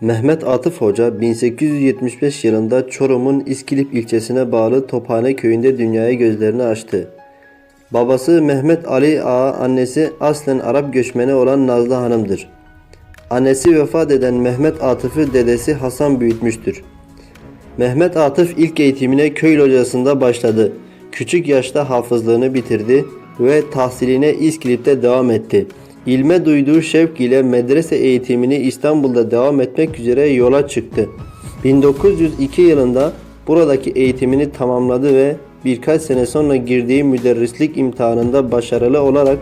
Mehmet Atıf Hoca 1875 yılında Çorum'un İskilip ilçesine bağlı Tophane köyünde dünyaya gözlerini açtı. Babası Mehmet Ali Ağa, annesi aslen Arap göçmeni olan Nazlı Hanım'dır. Annesi vefat eden Mehmet Atıf'ı dedesi Hasan büyütmüştür. Mehmet Atıf ilk eğitimine köy locasında başladı. Küçük yaşta hafızlığını bitirdi ve tahsiline İskilip'te devam etti. İlme duyduğu şevk ile medrese eğitimini İstanbul'da devam etmek üzere yola çıktı. 1902 yılında buradaki eğitimini tamamladı ve birkaç sene sonra girdiği müderrislik imtihanında başarılı olarak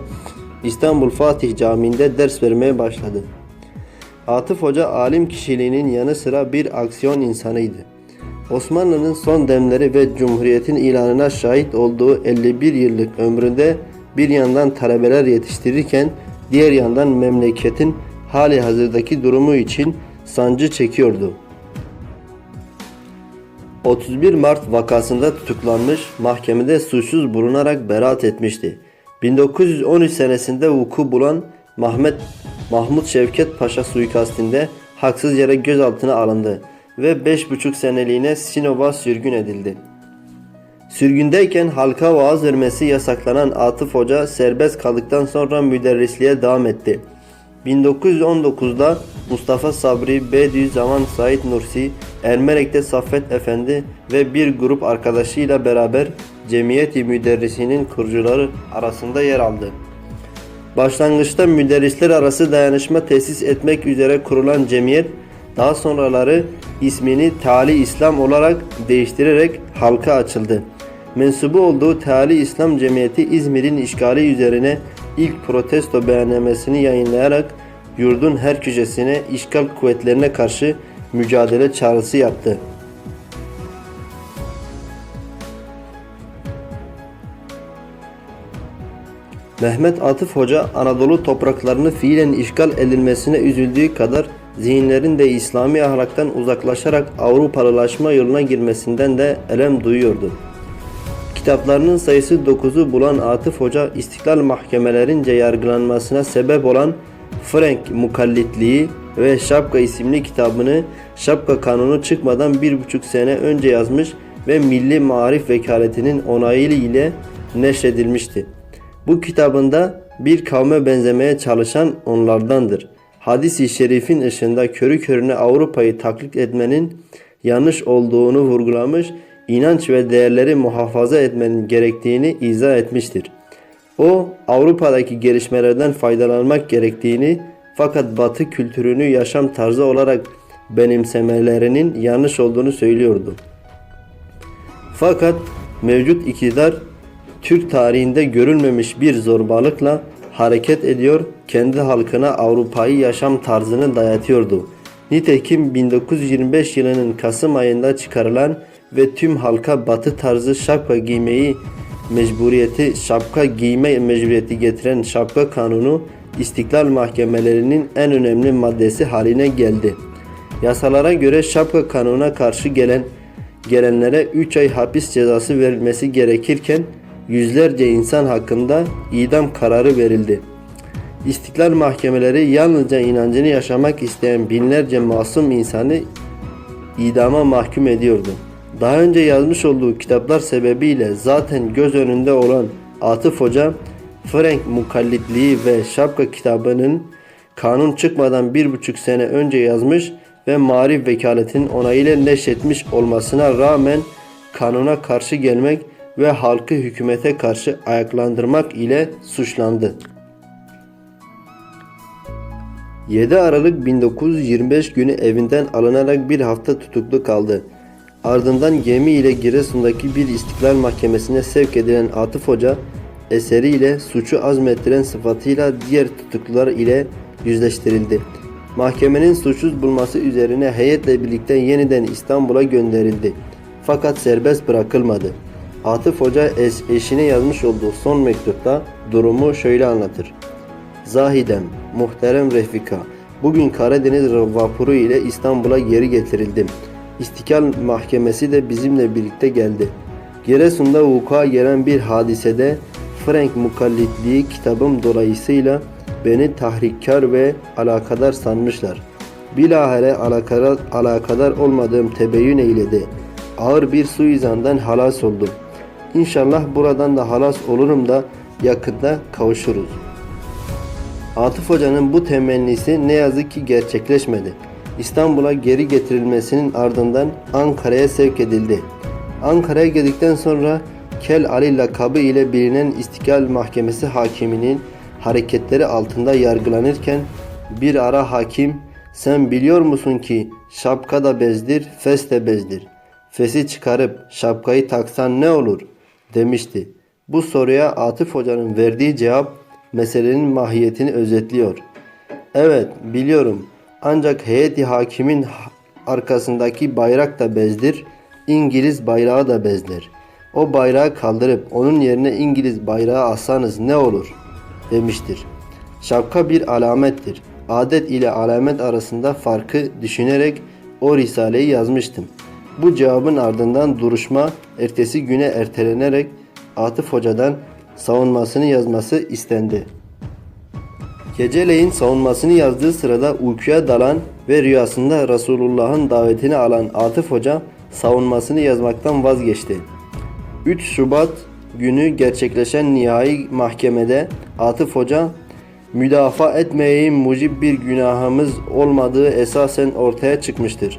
İstanbul Fatih Camii'nde ders vermeye başladı. Atıf Hoca alim kişiliğinin yanı sıra bir aksiyon insanıydı. Osmanlı'nın son demleri ve Cumhuriyet'in ilanına şahit olduğu 51 yıllık ömründe bir yandan talebeler yetiştirirken diğer yandan memleketin hali hazırdaki durumu için sancı çekiyordu. 31 Mart vakasında tutuklanmış, mahkemede suçsuz bulunarak beraat etmişti. 1913 senesinde vuku bulan Mahmet Mahmut Şevket Paşa suikastinde haksız yere gözaltına alındı ve 5,5 seneliğine Sinop'a sürgün edildi. Sürgündeyken halka vaaz vermesi yasaklanan Atıf Hoca serbest kaldıktan sonra müderrisliğe devam etti. 1919'da Mustafa Sabri, Bediüzzaman Said Nursi, Ermenek'te Saffet Efendi ve bir grup arkadaşıyla beraber Cemiyeti Müderrisinin kurucuları arasında yer aldı. Başlangıçta müderrisler arası dayanışma tesis etmek üzere kurulan cemiyet, daha sonraları ismini Tali İslam olarak değiştirerek halka açıldı. Mensubu olduğu Tali İslam Cemiyeti İzmir'in işgali üzerine ilk protesto beyannamesini yayınlayarak yurdun her köşesine işgal kuvvetlerine karşı mücadele çağrısı yaptı. Mehmet Atıf Hoca Anadolu topraklarını fiilen işgal edilmesine üzüldüğü kadar zihinlerin de İslami ahlaktan uzaklaşarak Avrupalılaşma yoluna girmesinden de elem duyuyordu. Kitaplarının sayısı 9'u bulan Atıf Hoca istiklal mahkemelerince yargılanmasına sebep olan Frank Mukallitliği ve Şapka isimli kitabını Şapka kanunu çıkmadan bir buçuk sene önce yazmış ve Milli Marif Vekaletinin onayı ile neşredilmişti. Bu kitabında bir kavme benzemeye çalışan onlardandır. Hadis-i şerifin ışığında körü körüne Avrupa'yı taklit etmenin yanlış olduğunu vurgulamış, inanç ve değerleri muhafaza etmenin gerektiğini izah etmiştir. O Avrupa'daki gelişmelerden faydalanmak gerektiğini fakat Batı kültürünü yaşam tarzı olarak benimsemelerinin yanlış olduğunu söylüyordu. Fakat mevcut iktidar Türk tarihinde görülmemiş bir zorbalıkla hareket ediyor, kendi halkına Avrupa'yı yaşam tarzını dayatıyordu. Nitekim 1925 yılının Kasım ayında çıkarılan ve tüm halka batı tarzı şapka giymeyi mecburiyeti şapka giyme mecburiyeti getiren şapka kanunu istiklal mahkemelerinin en önemli maddesi haline geldi. Yasalara göre şapka kanuna karşı gelen gelenlere 3 ay hapis cezası verilmesi gerekirken yüzlerce insan hakkında idam kararı verildi. İstiklal mahkemeleri yalnızca inancını yaşamak isteyen binlerce masum insanı idama mahkum ediyordu. Daha önce yazmış olduğu kitaplar sebebiyle zaten göz önünde olan Atıf Hoca, Frank Mukallitliği ve Şapka kitabının kanun çıkmadan bir buçuk sene önce yazmış ve Marif Vekaletinin onayıyla neşretmiş olmasına rağmen kanuna karşı gelmek ve halkı hükümete karşı ayaklandırmak ile suçlandı. 7 Aralık 1925 günü evinden alınarak bir hafta tutuklu kaldı. Ardından gemi ile Giresun'daki bir istiklal mahkemesine sevk edilen Atıf Hoca, eseriyle suçu azmettiren sıfatıyla diğer tutuklular ile yüzleştirildi. Mahkemenin suçsuz bulması üzerine heyetle birlikte yeniden İstanbul'a gönderildi. Fakat serbest bırakılmadı. Atıf Hoca eş, eşine yazmış olduğu son mektupta durumu şöyle anlatır. Zahidem, muhterem Refika, bugün Karadeniz vapuru ile İstanbul'a geri getirildim. İstiklal Mahkemesi de bizimle birlikte geldi. Giresun'da vuku'a gelen bir hadisede Frank Mukallitliği kitabım dolayısıyla beni tahrikkar ve alakadar sanmışlar. Bilahare alakadar, alakadar olmadığım tebeyyün eyledi. Ağır bir suizandan halas oldum. İnşallah buradan da halas olurum da yakında kavuşuruz. Atıf Hoca'nın bu temennisi ne yazık ki gerçekleşmedi. İstanbul'a geri getirilmesinin ardından Ankara'ya sevk edildi. Ankara'ya geldikten sonra Kel Ali lakabı ile bilinen İstiklal Mahkemesi hakiminin hareketleri altında yargılanırken bir ara hakim sen biliyor musun ki şapka da bezdir, fes de bezdir. Fesi çıkarıp şapkayı taksan ne olur demişti. Bu soruya Atıf Hoca'nın verdiği cevap meselenin mahiyetini özetliyor. Evet biliyorum ancak heyeti hakimin ha- arkasındaki bayrak da bezdir, İngiliz bayrağı da bezdir. O bayrağı kaldırıp onun yerine İngiliz bayrağı assanız ne olur demiştir. Şapka bir alamettir. Adet ile alamet arasında farkı düşünerek o risaleyi yazmıştım. Bu cevabın ardından duruşma ertesi güne ertelenerek Atıf Hoca'dan savunmasını yazması istendi. Geceleyin savunmasını yazdığı sırada uykuya dalan ve rüyasında Resulullah'ın davetini alan Atıf Hoca savunmasını yazmaktan vazgeçti. 3 Şubat günü gerçekleşen nihai mahkemede Atıf Hoca müdafaa etmeyeyim mucib bir günahımız olmadığı esasen ortaya çıkmıştır.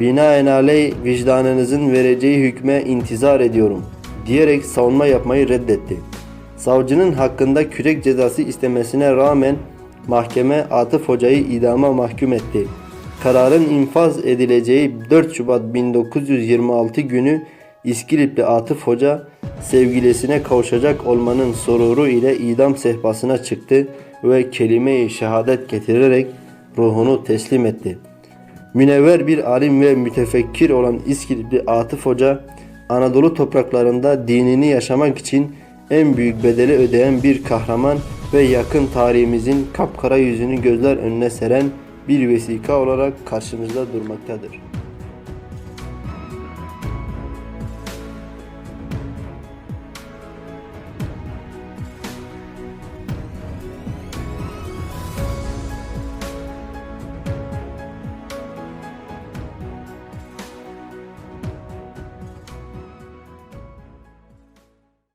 Binaenaleyh vicdanınızın vereceği hükme intizar ediyorum diyerek savunma yapmayı reddetti. Savcının hakkında kürek cezası istemesine rağmen mahkeme Atıf Hoca'yı idama mahkum etti. Kararın infaz edileceği 4 Şubat 1926 günü İskilipli Atıf Hoca sevgilisine kavuşacak olmanın sururu ile idam sehpasına çıktı ve kelime-i şehadet getirerek ruhunu teslim etti. Münevver bir alim ve mütefekkir olan İskilipli Atıf Hoca, Anadolu topraklarında dinini yaşamak için en büyük bedeli ödeyen bir kahraman ve yakın tarihimizin kapkara yüzünü gözler önüne seren bir vesika olarak karşımızda durmaktadır.